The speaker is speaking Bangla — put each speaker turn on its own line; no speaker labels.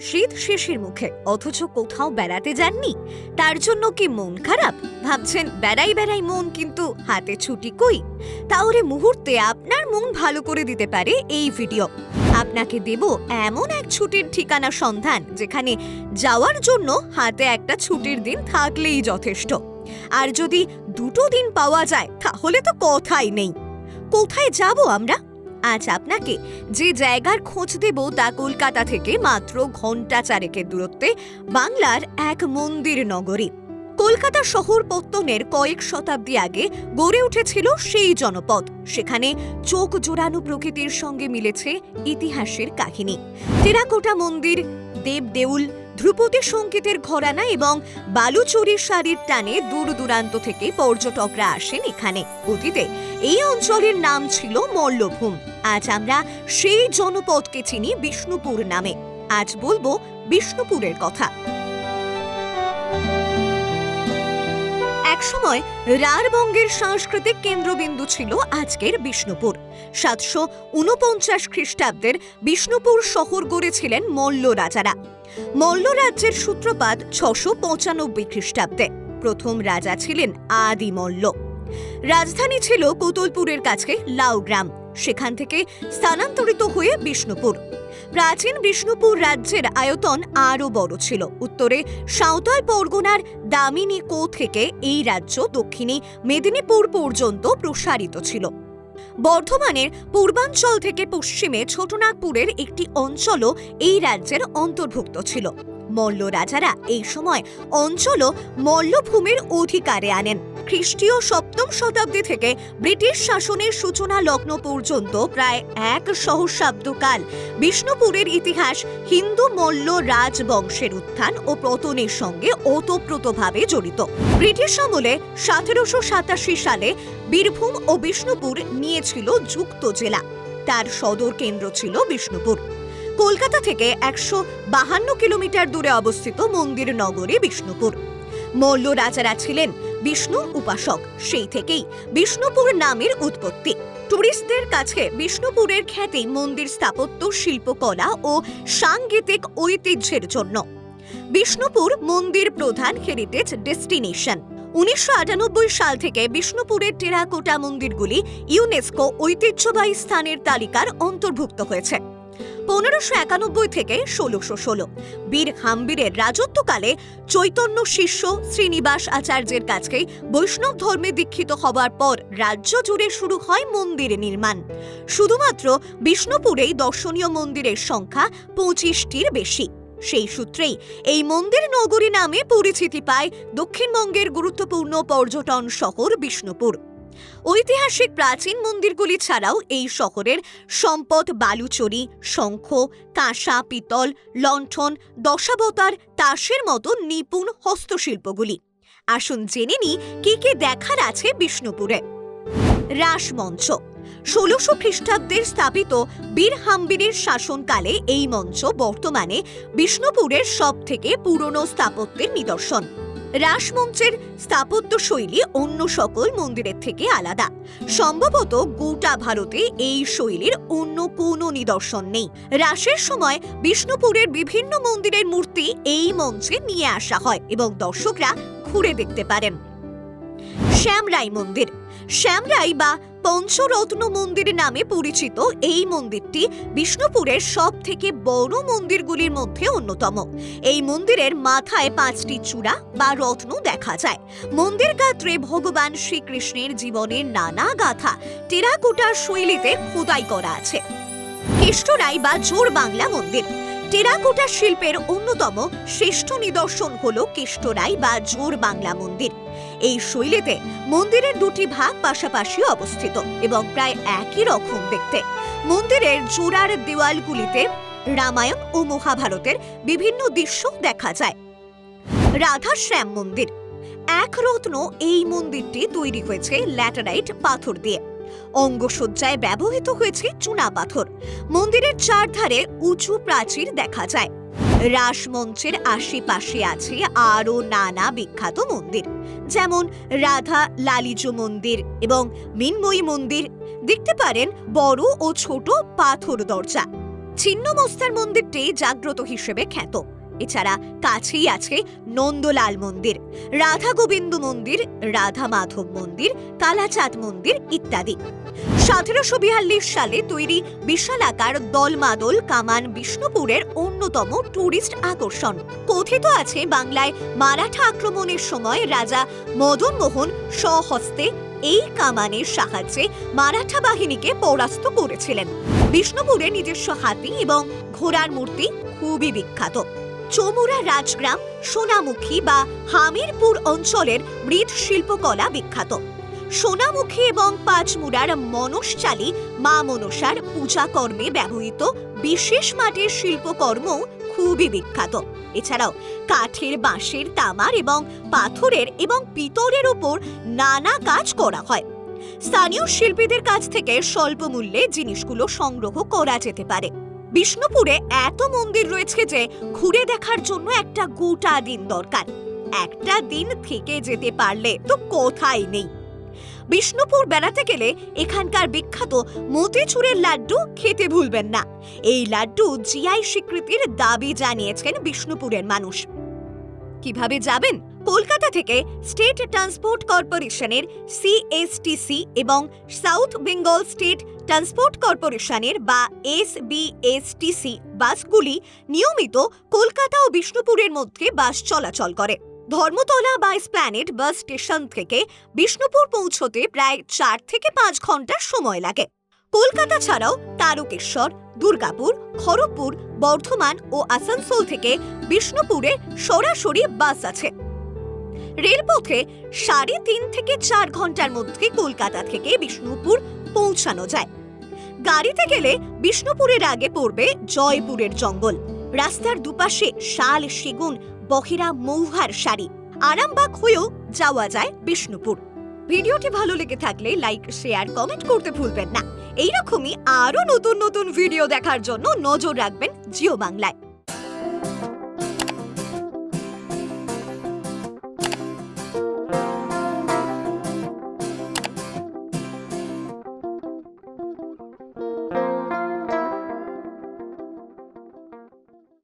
শীত শেষের মুখে, অথচ কোথাও বেড়াতে যাননি। তার জন্য কি মন খারাপ? ভাবছেন, বেড়াই বেড়াই মন, কিন্তু হাতে ছুটি কই? তাহলে মুহূর্তে আপনার মন ভালো করে দিতে পারে এই ভিডিও। আপনাকে দেব এমন এক ছুটির ঠিকানা সন্ধান, যেখানে যাওয়ার জন্য হাতে একটা ছুটির দিন থাকলেই যথেষ্ট। আর যদি দুটো দিন পাওয়া যায়, তাহলে তো কথাই নেই। কোথায় যাব আমরা? আজ আপনাকে যে জায়গার খোঁজ দেব তা কলকাতা থেকে মাত্র ঘণ্টা চারেকের দূরত্বে বাংলার এক মন্দির নগরী। কলকাতা শহর পত্তনের কয়েক শতাব্দী আগে গড়ে উঠেছিল সেই জনপদ। সেখানে চোখ জোড়ানো প্রকৃতির সঙ্গে মিলেছে ইতিহাসের কাহিনী। টেরাকোটা মন্দির দেব দেউল ধ্রুপদী সঙ্গীতের ঘরানা এবং বালুচুরির শাড়ির টানে দূর দূরান্ত থেকে পর্যটকরা আসেন এখানে। অতীতে এই অঞ্চলের নাম ছিল মল্লভূম। আজ আমরা সেই জনপদকে চিনি বিষ্ণুপুর নামে। আজ বলব বিষ্ণুপুরের কথা। একসময় রারবঙ্গের সাংস্কৃতিক কেন্দ্রবিন্দু ছিল আজকের বিষ্ণুপুর। সাতশো উনপঞ্চাশ খ্রিস্টাব্দের বিষ্ণুপুর শহর গড়েছিলেন মল্ল রাজারা। মল্ল রাজ্যের সূত্রপাত ছশো পঁচানব্বই খ্রিস্টাব্দে। প্রথম রাজা ছিলেন আদি মল্ল। রাজধানী ছিল কোতলপুরের কাছে লাউগ্রাম সেখান থেকে স্থানান্তরিত হয়ে বিষ্ণুপুর। প্রাচীন বিষ্ণুপুর রাজ্যের আয়তন আরও বড় ছিল। উত্তরে সাঁওতাল পরগনার দামিনী কো থেকে এই রাজ্য দক্ষিণে মেদিনীপুর পর্যন্ত প্রসারিত ছিল। বর্ধমানের পূর্বাঞ্চল থেকে পশ্চিমে ছোটনাগপুরের একটি অঞ্চলও এই রাজ্যের অন্তর্ভুক্ত ছিল। মল্ল রাজারা এই সময় অঞ্চল মল্লভূমির অধিকারে আনেন। খ্রিস্টীয় সপ্তম শতাব্দী থেকে ব্রিটিশ শাসনের সূচনা লগ্ন পর্যন্ত প্রায় এক সহস্রাব্দকাল বিষ্ণুপুরের ইতিহাস হিন্দু মল্ল রাজবংশের উত্থান ও পতনের সঙ্গে ওতপ্রোতভাবে জড়িত। ব্রিটিশ আমলে সতেরোশো সাতাশি সালে বীরভূম ও বিষ্ণুপুর নিয়েছিল যুক্ত জেলা। তার সদর কেন্দ্র ছিল বিষ্ণুপুর। কলকাতা থেকে একশো বাহান্ন কিলোমিটার দূরে অবস্থিত মন্দির নগরী বিষ্ণুপুর। মল্ল রাজারা ছিলেন বিষ্ণুর উপাসক, সেই থেকেই বিষ্ণুপুর নামের উৎপত্তি। টুরিস্টদের কাছে বিষ্ণুপুরের খ্যাতি মন্দির স্থাপত্য, শিল্পকলা ও সাংগীতিক ঐতিহ্যের জন্য। বিষ্ণুপুর মন্দির প্রধান হেরিটেজ ডেস্টিনেশন উনিশশো আটানব্বই সাল থেকে বিষ্ণুপুরের টেরাকোটা মন্দিরগুলি ইউনেস্কো ঐতিহ্যবাহী স্থানের তালিকার অন্তর্ভুক্ত হয়েছে। পনেরোশো একানব্বই থেকে ষোলোশো ষোলো। বীর হাম্বিরের রাজত্বকালে চৈতন্য শিষ্য শ্রীনিবাস আচার্যের কাছে বৈষ্ণব ধর্মে দীক্ষিত হবার পর রাজ্য জুড়ে শুরু হয় মন্দির নির্মাণ। শুধুমাত্র বিষ্ণুপুরেই দর্শনীয় মন্দিরের সংখ্যা পঁচিশটির বেশি। সেই সূত্রেই এই মন্দির নগরী নামে পরিচিতি পায় দক্ষিণবঙ্গের গুরুত্বপূর্ণ পর্যটন শহর বিষ্ণুপুর। ঐতিহাসিক প্রাচীন মন্দিরগুলি ছাড়াও এই শহরের সম্পদ, বালুচরি, শঙ্খ, কাঁসা, পিতল, লণ্ঠন, দশাবতার, তাসের মতো নিপুণ হস্তশিল্পগুলি। আসুন জেনে নি কি কি দেখার আছে বিষ্ণুপুরে। রাসমঞ্চ। ষোলোশো খ্রিস্টাব্দের স্থাপিত বীর হাম্বিরের শাসনকালে এই মঞ্চ বর্তমানে বিষ্ণুপুরের সব থেকে পুরনো স্থাপত্যের নিদর্শন। রাসমঞ্চের স্থাপত্য শৈলী অন্য সকল মন্দিরের থেকে আলাদা। সম্ভবত গোটা ভারতে এই শৈলীর অন্য কোনো নিদর্শন নেই। রাসের সময় বিষ্ণুপুরের বিভিন্ন মন্দিরের মূর্তি এই মঞ্চে নিয়ে আসা হয় এবং দর্শকরা ঘুরে দেখতে পারেন। শ্যামরাই মন্দির। শ্যামরাই বা পঞ্চরত্ন মন্দির নামে পরিচিত এই মন্দিরটি বিষ্ণুপুরের সব থেকে বড় মন্দিরগুলির মধ্যে অন্যতম। এই মন্দিরের মাথায় পাঁচটি চূড়া বা রত্ন দেখা যায়। মন্দির গাত্রে ভগবান শ্রীকৃষ্ণের জীবনের নানা গাথা টেরাকোটার শৈলীতে খোদাই করা আছে। কেষ্টরাই বা জোর বাংলা মন্দির। টেরাকোটা শিল্পের অন্যতম শ্রেষ্ঠ নিদর্শন হল কেষ্টরাই বা জোর বাংলা মন্দির। এই শৈলীতে মন্দিরের দুটি ভাগ পাশাপাশি অবস্থিত এবং প্রায় একই রকম দেখতে। মন্দিরের জোড়ার দেওয়ালগুলিতে রামায়ণ ও মহাভারতের বিভিন্ন দৃশ্য দেখা যায়। রাধা শ্যাম মন্দির। এক রত্ন এই মন্দিরটি তৈরি হয়েছে ল্যাটারাইট পাথর দিয়ে। অঙ্গসজ্জায় ব্যবহৃত হয়েছে চুনা পাথর। মন্দিরের চারধারে উঁচু প্রাচীর দেখা যায়। রাসমঞ্চের আশেপাশে আছে আরও নানা বিখ্যাত মন্দির। যেমন রাধা, লালিজ মন্দির এবং মিনময়ী মন্দির। দেখতে পারেন বড় ও ছোট পাথর দরজা। ছিন্নমস্তার মন্দিরটি জাগ্রত হিসেবে খ্যাত। এছাড়া কাছেই আছে নন্দলাল মন্দির, রাধা গোবিন্দ মন্দির, রাধা মাধব মন্দির, কালাচাঁদ মন্দির ইত্যাদি। সতেরোশো বিয়াল্লিশ সালে তৈরি বিশালাকার দলমাদল কামান বিষ্ণুপুরের অন্যতম ট্যুরিস্ট আকর্ষণ। কথিত আছে বাংলায় মারাঠা আক্রমণের সময় রাজা মদন মোহন স্বহস্তে এই কামানের সাহায্যে মারাঠা বাহিনীকে পরাস্ত করেছিলেন। বিষ্ণুপুরে নিজস্ব হাতি এবং ঘোড়ার মূর্তি খুবই বিখ্যাত। চমুরা রাজগ্রাম, সোনামুখী বা হামিরপুর অঞ্চলের মৃৎ শিল্পকলা বিখ্যাত। সোনামুখী এবং পাঁচমুড়ার মনসচালী মা মনসার পূজা কর্মে ব্যবহৃত বিশেষ মাটির শিল্পকর্ম খুবই বিখ্যাত। এছাড়াও কাঠের বাঁশের তামার এবং পাথরের এবং পিতলের উপর নানা কাজ করা হয়। স্থানীয় শিল্পীদের কাছ থেকে স্বল্প মূল্যে জিনিসগুলো সংগ্রহ করা যেতে পারে। বিষ্ণুপুরে এত মন্দির রয়েছে যে ঘুরে দেখার জন্য একটা গোটা দিন দরকার। একটা দিন থেকে যেতে পারলে তো কোথায় নেই। বিষ্ণুপুর বেড়াতে গেলে এখানকার বিখ্যাত মতিচুরের লাড্ডু খেতে ভুলবেন না। এই লাড্ডু জিআই স্বীকৃতির দাবি জানিয়েছেন বিষ্ণুপুরের মানুষ। কীভাবে যাবেন? কলকাতা থেকে স্টেট ট্রান্সপোর্ট কর্পোরেশনের সিএসটিসি এবং সাউথ বেঙ্গল স্টেট ট্রান্সপোর্ট কর্পোরেশনের বা এসবিএসটিসি বাসগুলি নিয়মিত কলকাতা ও বিষ্ণুপুরের মধ্যে বাস চলাচল করে। ধর্মতলা বা স্প্ল্যানেড বাস স্টেশন থেকে বিষ্ণুপুর পৌঁছতে প্রায় চার থেকে পাঁচ ঘণ্টা সময় লাগে। কলকাতা ছাড়াও তারকেশ্বর, দুর্গাপুর, খড়গপুর, বর্ধমান ও আসানসোল থেকে বিষ্ণুপুরে সরাসরি বাস আছে। রেলপথে সাড়ে তিন থেকে চার ঘণ্টার মধ্যে কলকাতা থেকে বিষ্ণুপুর পৌঁছানো যায়। গাড়িতে গেলে বিষ্ণুপুরের আগে পড়বে জয়পুরের জঙ্গল। রাস্তার দুপাশে শাল, সেগুন বহেরা মৌহার শাড়ি। আরামবাগ হয়েও যাওয়া যায় বিষ্ণুপুর। ভিডিওটি ভালো লেগে থাকলে লাইক শেয়ার কমেন্ট করতে ভুলবেন না। এইরকমই আরও নতুন নতুন ভিডিও দেখার জন্য নজর রাখবেন জিও বাংলায়।